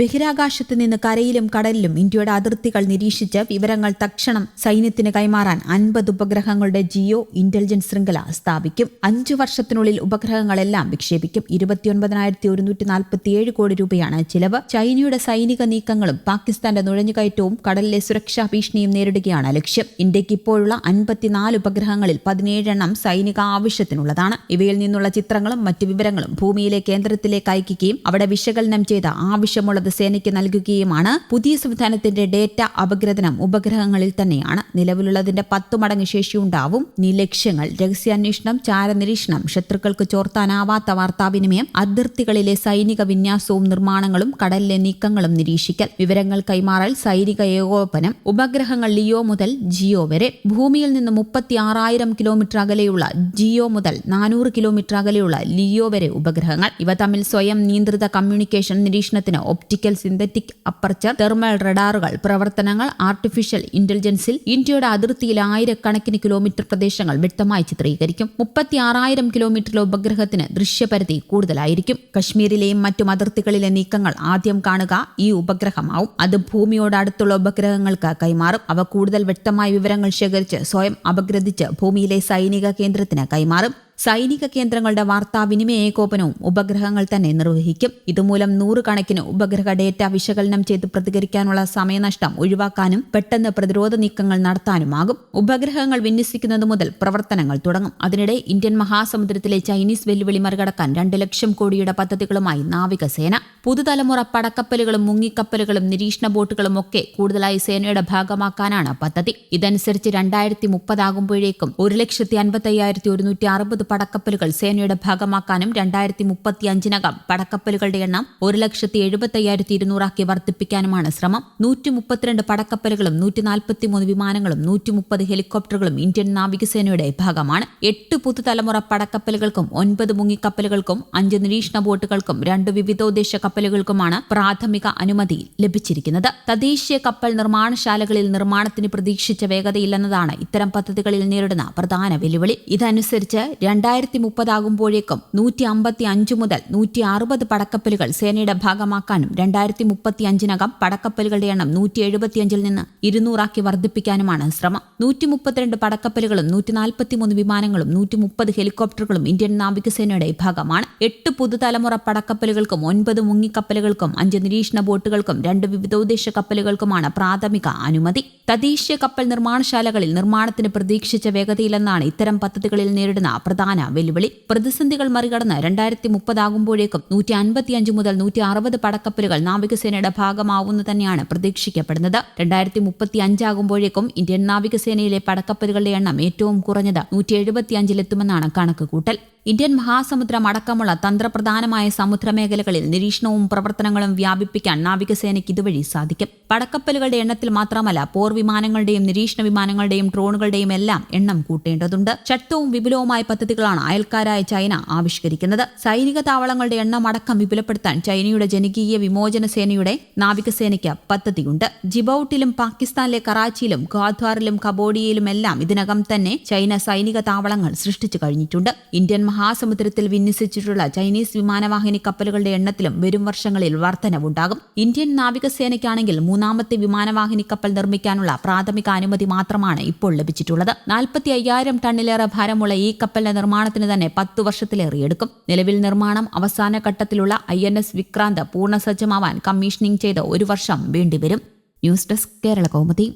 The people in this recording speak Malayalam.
ബഹിരാകാശത്ത് നിന്ന് കരയിലും കടലിലും ഇന്ത്യയുടെ അതിർത്തികൾ നിരീക്ഷിച്ച് വിവരങ്ങൾ തക്ഷണം സൈന്യത്തിന് കൈമാറാൻ അൻപത് ഉപഗ്രഹങ്ങളുടെ ജിയോ ഇന്റലിജൻസ് ശൃംഖല സ്ഥാപിക്കും. അഞ്ചു വർഷത്തിനുള്ളിൽ ഉപഗ്രഹങ്ങളെല്ലാം വിക്ഷേപിക്കും. ഇരുപത്തിയൊൻപതിനായിരത്തി ഒരുന്നൂറ്റി നാൽപ്പത്തിയേഴ് കോടി രൂപയാണ് ചിലവ്. ചൈനയുടെ സൈനിക നീക്കങ്ങളും പാകിസ്ഥാന്റെ നുഴഞ്ഞുകയറ്റവും കടലിലെ സുരക്ഷാ ഭീഷണിയും നേരിടുകയാണ് ലക്ഷ്യം. ഇന്ത്യയ്ക്ക് ഇപ്പോഴുള്ള അൻപത്തിനാല് ഉപഗ്രഹങ്ങളിൽ പതിനേഴെണ്ണം സൈനിക ആവശ്യത്തിനുള്ളതാണ്. ഇവയിൽ നിന്നുള്ള ചിത്രങ്ങളും മറ്റു വിവരങ്ങളും ഭൂമിയിലെ കേന്ദ്രത്തിലേക്ക് അയക്കുകയും അവിടെ വിശകലനം ചെയ്ത ആവശ്യമുള്ളത് സേനയ്ക്ക് നൽകുകയുമാണ്. പുതിയ സംവിധാനത്തിന്റെ ഡേറ്റ അപഗ്രഥനം ഉപഗ്രഹങ്ങളിൽ തന്നെയാണ്. നിലവിലുള്ളതിന്റെ പത്തു മടങ്ങ് ശേഷിയുണ്ടാവും നീ ലക്ഷ്യങ്ങൾ രഹസ്യാന്വേഷണം ചാരനിരീക്ഷണം ശത്രുക്കൾക്ക് ചോർത്താനാവാത്ത വാർത്താവിനിമയം അതിർത്തികളിലെ സൈനിക വിന്യാസവും നിർമ്മാണങ്ങളും കടലിലെ നീക്കങ്ങളും നിരീക്ഷിക്കൽ വിവരങ്ങൾ കൈമാറൽ സൈനിക ഏകോപനം ഉപഗ്രഹങ്ങൾ ലിയോ മുതൽ ജിയോ വരെ. ഭൂമിയിൽ നിന്ന് മുപ്പത്തി ആറായിരം കിലോമീറ്റർ അകലെയുള്ള ജിയോ മുതൽ നാനൂറ് കിലോമീറ്റർ അകലെയുള്ള ലിയോ വരെ ഉപഗ്രഹങ്ങൾ. ഇവ തമ്മിൽ സ്വയം നിയന്ത്രിത കമ്മ്യൂണിക്കേഷൻ നിരീക്ഷണത്തിന് ഒപ്റ്റിക്കൽ സിന്തറ്റിക് അപ്പർച്ചർ തെർമൽ റഡാറുകൾ പ്രവർത്തനങ്ങൾ ആർട്ടിഫിഷ്യൽ ഇന്റലിജൻസിൽ ഇന്ത്യയുടെ അതിർത്തിയിൽ ആയിരക്കണക്കിന് കിലോമീറ്റർ പ്രദേശങ്ങൾ വ്യക്തമായി ചിത്രീകരിക്കും. മുപ്പത്തി ആറായിരം കിലോമീറ്ററിലെ ഉപഗ്രഹത്തിന് ദൃശ്യപരിധി കൂടുതലായിരിക്കും. കശ്മീരിലെയും മറ്റും അതിർത്തികളിലെ നീക്കങ്ങൾ ആദ്യം കാണുക ഈ ഉപഗ്രഹമാവും. അത് ഭൂമിയോട് അടുത്തുള്ള ഉപഗ്രഹങ്ങൾക്ക് കൈമാറും. അവ കൂടുതൽ വ്യക്തമായ വിവരങ്ങൾ ശേഖരിച്ച് സ്വയം അപഗ്രഥിച്ച് ഭൂമിയിലെ സൈനിക കേന്ദ്രത്തിന് കൈമാറും. സൈനിക കേന്ദ്രങ്ങളുടെ വാർത്താവിനിമയ ഏകോപനവും ഉപഗ്രഹങ്ങൾ തന്നെ നിർവഹിക്കും. ഇതുമൂലം നൂറുകണക്കിന് ഉപഗ്രഹ ഡേറ്റ വിശകലനം ചെയ്ത് പ്രതികരിക്കാനുള്ള സമയനഷ്ടം ഒഴിവാക്കാനും പെട്ടെന്ന് പ്രതിരോധ നീക്കങ്ങൾ നടത്താനുമാകും. ഉപഗ്രഹങ്ങൾ വിന്യസിക്കുന്നത് മുതൽ പ്രവർത്തനങ്ങൾ തുടങ്ങും. അതിനിടെ ഇന്ത്യൻ മഹാസമുദ്രത്തിലെ ചൈനീസ് വെല്ലുവിളി മറികടക്കാൻ രണ്ട് ലക്ഷം കോടിയുടെ പദ്ധതികളുമായി നാവികസേന. പുതുതലമുറ പടക്കപ്പലുകളും മുങ്ങിക്കപ്പലുകളും നിരീക്ഷണ ബോട്ടുകളും ഒക്കെ കൂടുതലായി സേനയുടെ ഭാഗമാക്കാനാണ് പദ്ധതി. ഇതനുസരിച്ച് രണ്ടായിരത്തി മുപ്പതാകുമ്പോഴേക്കും ഒരു ലക്ഷത്തി അൻപത്തി അയ്യായിരത്തി ഒരുന്നൂറ്റി അറുപത് പടക്കപ്പലുകൾ സേനയുടെ ഭാഗമാക്കാനും രണ്ടായിരത്തി മുപ്പത്തി അഞ്ചിനകം പടക്കപ്പലുകളുടെ എണ്ണം ഒരു ലക്ഷത്തി എഴുപത്തി അയ്യായിരത്തി ഇരുന്നൂറാക്കി വർദ്ധിപ്പിക്കാനുമാണ് ശ്രമം. നൂറ്റി മുപ്പത്തിരണ്ട് പടക്കപ്പലുകളും നൂറ്റി നാൽപ്പത്തിമൂന്ന് വിമാനങ്ങളും നൂറ്റി മുപ്പത് ഹെലികോപ്റ്ററുകളും ഇന്ത്യൻ നാവികസേനയുടെ ഭാഗമാണ്. എട്ട് പുതുതലമുറ പടക്കപ്പലുകൾക്കും ഒൻപത് മുങ്ങിക്കപ്പലുകൾക്കും അഞ്ച് നിരീക്ഷണ ബോട്ടുകൾക്കും രണ്ട് വിവിധോദ്ദേശ കപ്പലുകൾക്കുമാണ് പ്രാഥമിക അനുമതി ലഭിച്ചിരിക്കുന്നത്. തദ്ദേശീയ കപ്പൽ നിർമ്മാണശാലകളിൽ നിർമ്മാണത്തിന് പ്രതീക്ഷിച്ച വേഗതയില്ലെന്നതാണ് ഇത്തരം പദ്ധതികളിൽ നേരിടുന്ന പ്രധാന വെല്ലുവിളി. ഇതനുസരിച്ച് രണ്ടായിരത്തി മുപ്പതാകുമ്പോഴേക്കും നൂറ്റി അമ്പത്തി അഞ്ച് മുതൽ നൂറ്റി അറുപത് പടക്കപ്പലുകൾ സേനയുടെ ഭാഗമാക്കാനും രണ്ടായിരത്തി മുപ്പത്തി അഞ്ചിനകം പടക്കപ്പലുകളുടെ എണ്ണം നൂറ്റി എഴുപത്തിയഞ്ചിൽ നിന്ന് ഇരുന്നൂറാക്കി വർദ്ധിപ്പിക്കാനുമാണ് ശ്രമം. നൂറ്റി മുപ്പത്തിരണ്ട് പടക്കപ്പലുകളും നൂറ്റി നാൽപ്പത്തിമൂന്ന് വിമാനങ്ങളും നൂറ്റി മുപ്പത് ഹെലികോപ്റ്ററുകളും ഇന്ത്യൻ നാവികസേനയുടെ ഭാഗമാണ്. എട്ട് പുതുതലമുറ പടക്കപ്പലുകൾക്കും ഒൻപത് മുങ്ങിക്കപ്പലുകൾക്കും അഞ്ച് നിരീക്ഷണ ബോട്ടുകൾക്കും രണ്ട് വിവിധോദ്ദേശ കപ്പലുകൾക്കുമാണ് പ്രാഥമിക അനുമതി. തദ്ദേശീയ കപ്പൽ നിർമ്മാണശാലകളിൽ നിർമ്മാണത്തിന് പ്രതീക്ഷിച്ച വേഗതയിലെന്നാണ് ഇത്തരം പദ്ധതികളിൽ നേരിടുന്ന പ്രധാന വെല്ലുവിളി. പ്രതിസന്ധികൾ മറികടന്ന് രണ്ടായിരത്തി മുപ്പതാകുമ്പോഴേക്കും നൂറ്റി അൻപത്തിയഞ്ച് മുതൽ നൂറ്റി അറുപത് പടക്കപ്പലുകൾ നാവികസേനയുടെ ഭാഗമാവുന്നു തന്നെയാണ് പ്രതീക്ഷിക്കപ്പെടുന്നത്. രണ്ടായിരത്തി മുപ്പത്തി അഞ്ചാകുമ്പോഴേക്കും ഇന്ത്യൻ നാവികസേനയിലെ പടക്കപ്പലുകളുടെ എണ്ണം ഏറ്റവും കുറഞ്ഞത് നൂറ്റി എഴുപത്തിയഞ്ചിലെത്തുമെന്നാണ് കണക്കുകൂട്ടൽ. ഇന്ത്യൻ മഹാസമുദ്രം അടക്കമുള്ള തന്ത്രപ്രധാനമായ സമുദ്രമേഖലകളിൽ നിരീക്ഷണവും പ്രവർത്തനങ്ങളും വ്യാപിപ്പിക്കാൻ നാവികസേനയ്ക്ക് ഇതുവഴി സാധിക്കും. പടക്കപ്പലുകളുടെ എണ്ണത്തിൽ മാത്രമല്ല പോർ വിമാനങ്ങളുടെയും നിരീക്ഷണ വിമാനങ്ങളുടെയും ഡ്രോണുകളുടെയും എല്ലാം എണ്ണം കൂട്ടേണ്ടതുണ്ട്. ശക്തവും വിപുലവുമായ പദ്ധതികളാണ് അയൽക്കാരായ ചൈന ആവിഷ്കരിക്കുന്നത്. സൈനിക താവളങ്ങളുടെ എണ്ണം അടക്കം വിപുലപ്പെടുത്താൻ ചൈനയുടെ ജനകീയ വിമോചന സേനയുടെ നാവികസേനയ്ക്ക് പദ്ധതിയുണ്ട്. ജിബൌട്ടിലും പാകിസ്ഥാനിലെ കറാച്ചിയിലും ഖാദ്വാറിലും കബോഡിയയിലുമെല്ലാം ഇതിനകം തന്നെ ചൈന സൈനിക താവളങ്ങൾ സൃഷ്ടിച്ചു കഴിഞ്ഞിട്ടുണ്ട്. ഇന്ത്യൻ മഹാസമുദ്രത്തിൽ വിന്യസിച്ചിട്ടുള്ള ചൈനീസ് വിമാനവാഹിനി കപ്പലുകളുടെ എണ്ണത്തിലും വരും വർഷങ്ങളിൽ വർധനവുണ്ടാകും. ഇന്ത്യൻ നാവികസേനയ്ക്കാണെങ്കിൽ മൂന്നാമത്തെ വിമാനവാഹിനി കപ്പൽ നിർമ്മിക്കാനുള്ള പ്രാഥമിക അനുമതി മാത്രമാണ് ഇപ്പോൾ ലഭിച്ചിട്ടുള്ളത്. നാൽപ്പത്തി അയ്യായിരം ടണ്ണിലേറെ ഭാരമുള്ള ഈ കപ്പലിന്റെ നിർമ്മാണത്തിന് തന്നെ പത്തു വർഷത്തിലേറെയെടുക്കും നിലവിൽ നിർമ്മാണം അവസാന ഘട്ടത്തിലുള്ള ഐ എൻ എസ് വിക്രാന്ത് പൂർണസജ്ജമാവാൻ കമ്മീഷനിംഗ് ചെയ്ത് ഒരു വർഷം വേണ്ടിവരും. News desk Kerala Kaumudi.